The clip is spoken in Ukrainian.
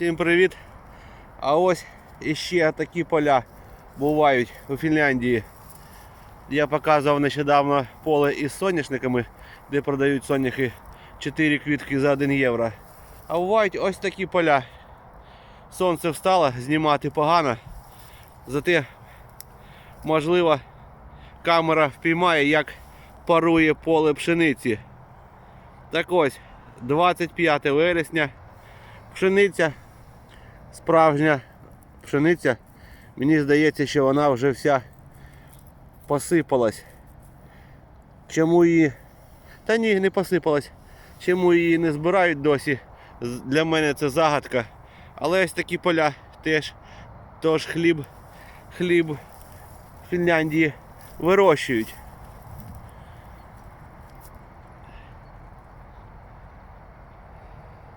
Всім привіт! А ось іще такі поля бувають у Фінляндії. Я показував нещодавно поле із соняшниками, де продають соняхи 4 квітки за 1 євро. А бувають ось такі поля. Сонце встало, знімати погано. Зате, можливо, камера впіймає, як парує поле пшениці. Так ось, 25 вересня. Пшениця, справжня пшениця. Мені здається, що вона вже вся посипалась. Чому її. Та ні, не посипалась. Чому її не збирають досі? Для мене це загадка. Але ось такі поля теж. Тож хліб, хліб Фінляндії вирощують.